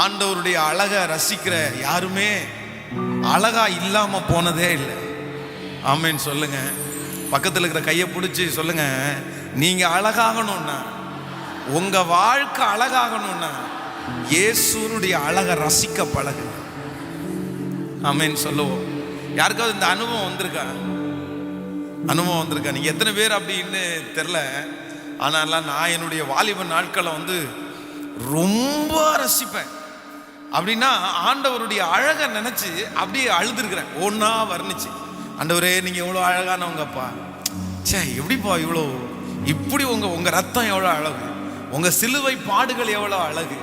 ஆண்டவருடைய அழகை ரசிக்கிற யாருமே அழகா இல்லாம போனதே இல்லை. ஆமேன்னு சொல்லுங்க. பக்கத்தில் இருக்கிற கையை பிடிச்சி சொல்லுங்க. நீங்க அழகாகணும்னா உங்க வாழ்க்கை அழகாகணும்னா இயேசுனுடைய அழகை ரசிக்க பழகு. ஆமேன்னு சொல்லுவோம். யாருக்காவது இந்த அனுபவம் வந்திருக்கா? அனுபவம் வந்திருக்கா? நீங்க எத்தனை பேர் அப்படின்னு தெரில ஆனாலாம் நான் என்னுடைய வாலிப நாட்களை வந்து ரொம்ப ரசிப்பேன். அப்படின்னா ஆண்டவருடைய அழகை நினைச்சு அப்படியே அழுதுருக்குறேன். ஒன்றா வர்ணிச்சு. ஆண்டவரே நீங்க எவ்வளோ அழகானவங்கப்பா. ச்சே எப்படிப்பா இவ்வளோ இப்படி உங்க உங்க ரத்தம் எவ்வளோ அழகு? உங்க சிலுவை பாடுகள் எவ்வளோ அழகு?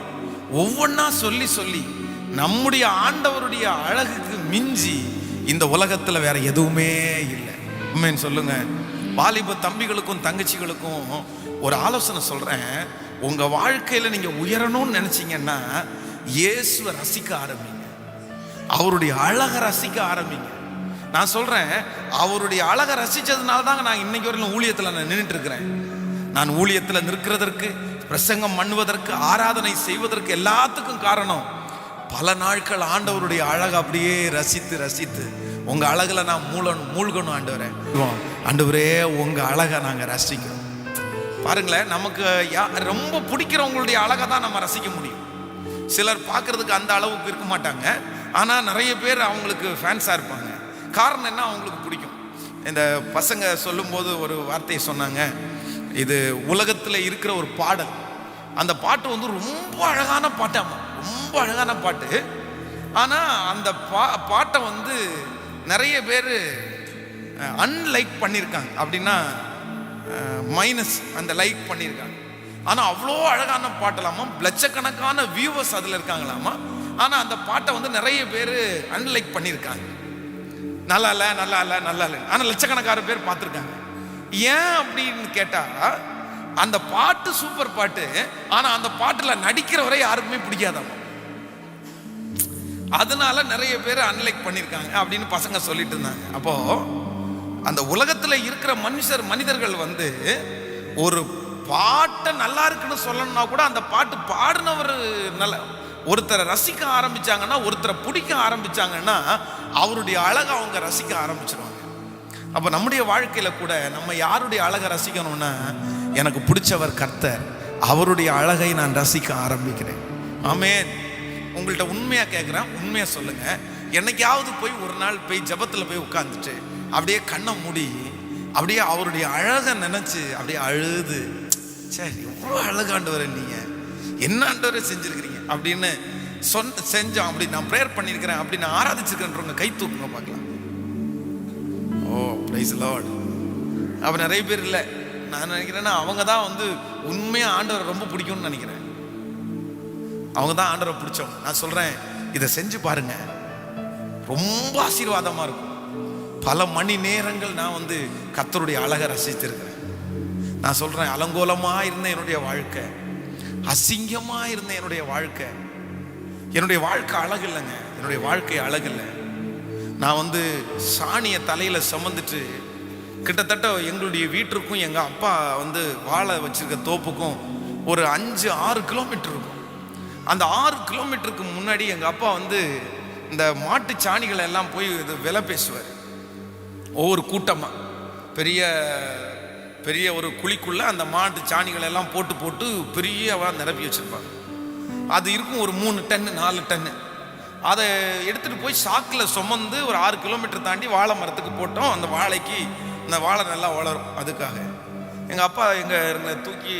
ஒவ்வொன்றா சொல்லி சொல்லி நம்முடைய ஆண்டவருடைய அழகுக்கு மிஞ்சி இந்த உலகத்தில் வேற எதுவுமே இல்லை. உண்மைன்னு சொல்லுங்க. வாலிப தம்பிகளுக்கும் தங்கச்சிகளுக்கும் ஒரு ஆலோசனை சொல்றேன். உங்க வாழ்க்கையில நீங்க உயரணும்னு நினைச்சீங்கன்னா இயேசுவை ரசிக்க ஆரம்பிங்க. அவருடைய அழகை ரசிக்க ஆரம்பிங்க. நான் சொல்கிறேன் அவருடைய அழகை ரசித்ததுனால தாங்க நான் இன்னைக்கு வரையிலும் ஊழியத்தில் நான் நின்றுட்டு இருக்கிறேன் நான் ஊழியத்தில் நிற்கிறதற்கு பிரசங்கம் பண்ணுவதற்கு ஆராதனை செய்வதற்கு எல்லாத்துக்கும் காரணம் பல நாட்கள் ஆண்டவருடைய அழகை அப்படியே ரசித்து ரசித்து உங்கள் அழகில் நான் மூழணும் மூழ்கணும் ஆண்டவரே. ஆண்டவரே உங்கள் அழகை நாங்கள் ரசிக்கிறோம். பாருங்களேன் நமக்கு யா- ரொம்ப பிடிக்கிறவங்களுடைய அழகை தான் நம்ம ரசிக்க முடியும். சிலர் பார்க்கறதுக்கு அந்த அளவுக்கு இருக்க மாட்டாங்க. ஆனால் நிறைய பேர் அவங்களுக்கு ஃபேன்ஸாக இருப்பாங்க. காரணம் என்ன? அவங்களுக்கு பிடிக்கும். இந்த பசங்க சொல்லும்போது ஒரு வார்த்தையை சொன்னாங்க. இது உலகத்தில் இருக்கிற ஒரு பாடல். அந்த பாட்டு வந்து ரொம்ப அழகான பாட்டாமா ரொம்ப அழகான பாட்டு. ஆனால் அந்த பா பாட்டை வந்து நிறைய பேர் அன்லைக் பண்ணியிருக்காங்க அப்படின்னா மைனஸ் அந்த லைக் பண்ணியிருக்காங்க ஆனால் அவ்வளோ அழகான பாட்டலாமா? லட்சக்கணக்கான வியூவர்ஸ் அதில் இருக்காங்களாமா? ஆனால் அந்த பாட்டை வந்து நிறைய பேர் அன்லைக் பண்ணியிருக்காங்க. நல்லா இல்லை நல்லா இல்லை நல்லா இல்லை. ஆனால் லட்சக்கணக்கான பேர் பார்த்துருக்காங்க. ஏன் அப்படின்னு கேட்டால் அந்த பாட்டு சூப்பர் பாட்டு. ஆனால் அந்த பாட்டில் நடிக்கிறவரை யாருக்குமே பிடிக்காதாமா? அதனால நிறைய பேர் அன்லைக் பண்ணியிருக்காங்க அப்படின்னு பசங்க சொல்லிட்டு இருந்தாங்க. அப்போ அந்த உலகத்தில் இருக்கிற மனுஷர் மனிதர்கள் வந்து ஒரு பாட்டை நல்லா இருக்குன்னு சொல்லணும்னா கூட அந்த பாட்டு பாடினவர் நல்ல ஒருத்தரை ரசிக்க ஆரம்பிச்சாங்கன்னா ஒருத்தரை பிடிக்க ஆரம்பிச்சாங்கன்னா அவருடைய அழகை அவங்க ரசிக்க ஆரம்பிச்சிருவாங்க. அப்போ நம்முடைய வாழ்க்கையில் கூட நம்ம யாருடைய அழகை ரசிக்கணும்னா எனக்கு பிடிச்சவர் கர்த்தர். அவருடைய அழகை நான் ரசிக்க ஆரம்பிக்கிறேன். ஆமே உங்கள்கிட்ட உண்மையாக கேட்குறேன் உண்மையாக சொல்லுங்க. என்னைக்காவது போய் ஒரு நாள் போய் ஜபத்தில் போய் உட்காந்துட்டு அப்படியே கண்ணை மூடி அப்படியே அவருடைய அழகை நினச்சி அப்படியே அழுது சரி எவ்வளோ அழகாண்டவர் நீங்க. என்ன ஆண்டவரை செஞ்சிருக்கிறீங்க? அப்படின்னு சொன்ன செஞ்சோம். அப்படி நான் ப்ரேயர் பண்ணியிருக்கிறேன். அப்படி நான் ஆராதிச்சிருக்கேன்றவங்க கை தூக்குங்க பார்க்கலாம். ஓ ப்ரைஸ் லார்டு அப்போ நிறைய பேர் இல்லை. நான் நினைக்கிறேன்னா அவங்க தான் வந்து உண்மையாக ஆண்டவரை ரொம்ப பிடிக்கும்னு நினைக்கிறேன். அவங்க தான் ஆண்டவரை பிடிச்சவங்க. நான் சொல்கிறேன் இதை செஞ்சு பாருங்க. ரொம்ப ஆசீர்வாதமாக இருக்கும். பல மணி நேரங்கள் நான் வந்து கத்தருடைய அழகை ரசித்திருக்கிறேன். நான் சொல்கிறேன் அலங்கோலமாக இருந்த என்னுடைய வாழ்க்கை அசிங்கமாக இருந்த என்னுடைய வாழ்க்கை. என்னுடைய வாழ்க்கை அழகு இல்லைங்க. என்னுடைய வாழ்க்கை அழகு இல்லை. நான் வந்து சாணியை தலையில் சுமந்துட்டு கிட்டத்தட்ட எங்களுடைய வீட்டிற்கும் எங்கள் அப்பா வந்து வாழை வச்சுருக்க தோப்புக்கும் ஒரு அஞ்சு ஆறு கிலோமீட்டர் இருக்கும். அந்த ஆறு கிலோமீட்டருக்கு முன்னாடி எங்கள் அப்பா வந்து இந்த மாட்டு சாணிகளை எல்லாம் போய் இது விலை பேசுவார். ஒவ்வொரு கூட்டமாக பெரிய பெரிய ஒரு குழிக்குள்ளே அந்த மாட்டு சாணிகளை எல்லாம் போட்டு போட்டு பெரியவாக நிரப்பி வச்சுருப்பாங்க. அது இருக்கும் ஒரு மூணு டன்னு நாலு டன்னு அதை எடுத்துகிட்டு போய் சாக்கில் சுமந்து ஒரு ஆறு கிலோமீட்டர் தாண்டி வாழை மரத்துக்கு போட்டோம். அந்த வாழைக்கு அந்த வாழை நல்லா வளரும் அதுக்காக. எங்கள் அப்பா எங்கள் தூக்கி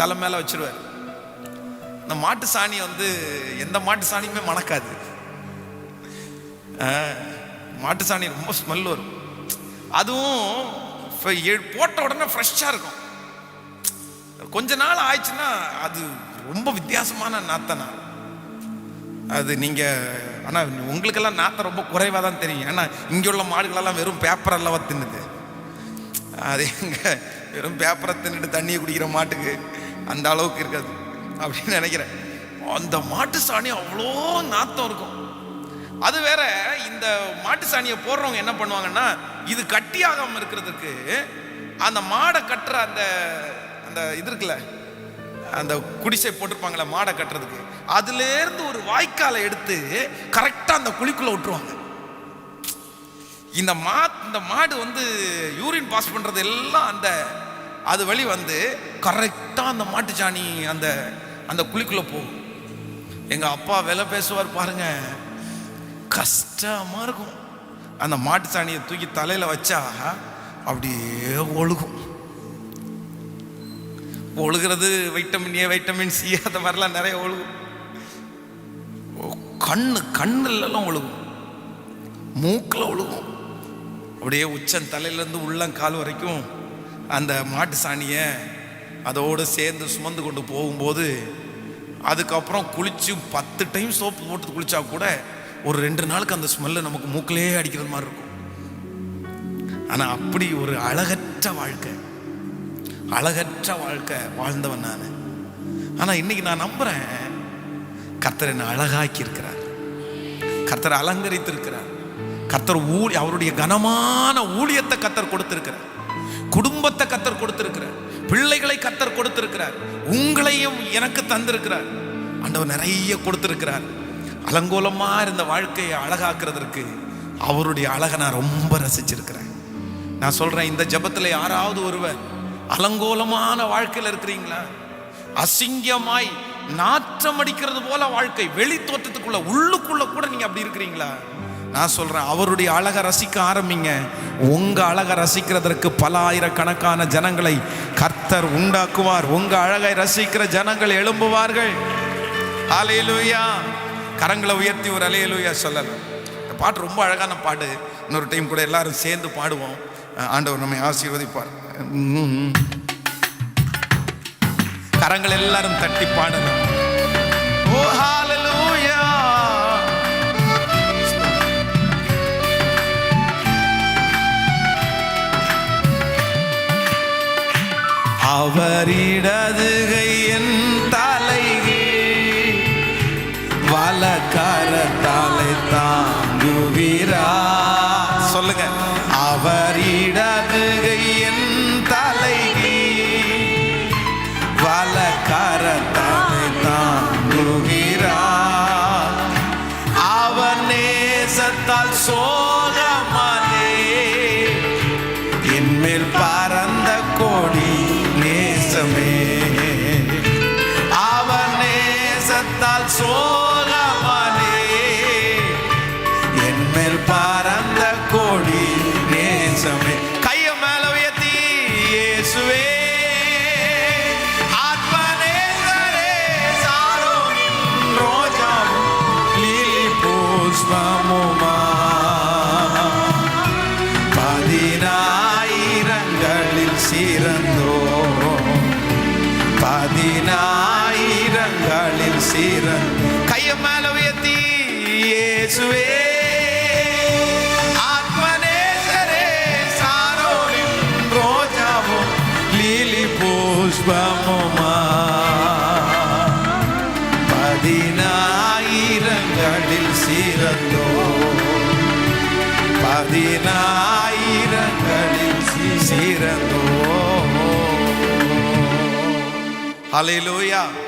தலை மேலே வச்சிருவார். இந்த மாட்டு சாணி வந்து எந்த மாட்டு சாணியுமே மணக்காது. மாட்டு சாணி ரொம்ப ஸ்மெல் வரும். அதுவும் போட்ட உடனே ஃப்ரெஷ்ஷாக இருக்கும். கொஞ்ச நாள் ஆயிடுச்சுன்னா அது ரொம்ப வித்தியாசமான நாத்தனா. அது நீங்கள் ஆனால் உங்களுக்கெல்லாம் நாத்தம் ரொம்ப குறைவாக தான் தெரியும். ஏன்னா இங்கே உள்ள மாடுகளெல்லாம் வெறும் பேப்பர் அல்லவா தின்னுது. அது எங்கே வெறும் பேப்பரை தின்னுட்டு தண்ணியை குடிக்கிற மாட்டுக்கு அந்த அளவுக்கு இருக்காது. அப்படின்னு நினைக்கிறேன். அந்த மாட்டு சாணி அவ்வளோ நாத்தம் இருக்கும். அது வேற இந்த மாட்டு சாணியை போடுறவங்க என்ன பண்ணுவாங்கன்னா இது கட்டியாகாமல் இருக்கிறதுக்கு அந்த மாடை கட்டுற அந்த அந்த இது இருக்குல்ல அந்த குடிசை போட்டிருப்பாங்களே மாடை கட்டுறதுக்கு அதுலேருந்து ஒரு வாய்க்காலை எடுத்து கரெக்டாக அந்த குழிக்குள்ளே விட்டுருவாங்க. இந்த மா இந்த மாடு வந்து யூரின் பாஸ் பண்ணுறது எல்லாம் அந்த அது வழி வந்து கரெக்டாக அந்த மாட்டு சாணி அந்த அந்த குழிக்குள்ளே போகும். எங்கள் அப்பா விலை பேசுவார் பாருங்கள் கஷ்டமாக இருக்கும். அந்த மாட்டு சாணியை தூக்கி தலையில் வச்சா அப்படியே ஒழுகும். ஒழுகிறது வைட்டமின் ஏ வைட்டமின் சி அந்த மாதிரிலாம் நிறைய ஒழுகும். ஓ, கண்ணு கண்ணுலலாம் ஒழுகும். மூக்கில் ஒழுகும். அப்படியே உச்சன் தலையிலேருந்து உள்ளங்கால் வரைக்கும் அந்த மாட்டு சாணியை அதோடு சேர்ந்து சுமந்து கொண்டு போகும்போது அதுக்கப்புறம் குளித்து பத்து டைம் சோப்பு போட்டு குளித்தா கூட ஒரு ரெண்டு நாளுக்கு அந்த ஸ்மெல்லு நமக்கு மூக்கிலே அடிக்கிற மாதிரி இருக்கும். ஆனால் அப்படி ஒரு அழகற்ற வாழ்க்கை அழகற்ற வாழ்க்கை வாழ்ந்தவன் நான். ஆனால் இன்னைக்கு நான் நம்புறேன் கர்த்தர் என்னை அழகாக்கி இருக்கிறார் கர்த்தர் அலங்கரித்திருக்கிறார். கர்த்தர் ஊழி அவருடைய கனமான ஊழியத்தை கத்தர் கொடுத்திருக்கிறார். குடும்பத்தை கத்தர் கொடுத்திருக்கிறார். பிள்ளைகளை கத்தர் கொடுத்திருக்கிறார். உங்களையும் எனக்கு தந்திருக்கிறார். ஆண்டவர் நிறைய கொடுத்திருக்கிறார். அலங்கோலமாக இருந்த வாழ்க்கையை அழகாக்குறதற்கு அவருடைய அழகை நான் ரொம்ப ரசிச்சிருக்கிறேன். நான் சொல்கிறேன் இந்த ஜபத்தில் யாராவது ஒருவர் அலங்கோலமான வாழ்க்கையில் இருக்கிறீங்களா? அசிங்கமாய் நாற்றம் அடிக்கிறது போல வாழ்க்கை வெளி தோற்றத்துக்குள்ள உள்ளுக்குள்ள கூட நீங்க அப்படி இருக்கிறீங்களா? நான் சொல்றேன் அவருடைய அழகை ரசிக்க ஆரம்பிங்க. உங்க அழகை ரசிக்கிறதற்கு பல ஆயிரக்கணக்கான ஜனங்களை கர்த்தர் உண்டாக்குவார். உங்க அழகை ரசிக்கிற ஜனங்கள் எழும்புவார்கள். அலையிலுயா கரங்களை உயர்த்தி ஒரு அலையலுயா சொல்லலாம். இந்த பாட்டு ரொம்ப அழகான பாட்டு. இன்னொரு டைம் கூட எல்லாரும் சேர்ந்து பாடுவோம். ஆண்டவர் நம்மை ஆசீர்வதிப்பார். கரங்கள் எல்லாரும் தட்டி பாடணும் ஓ ஹalleluya. அவரிடதுகை என் வலக்கரத்தாலை தாங்குவீரா? பதினாயிரங்களில் சிறந்தோ. கைய மேல உயர்த்தி இயேசுவே. சிறந்தோ ஹalleluya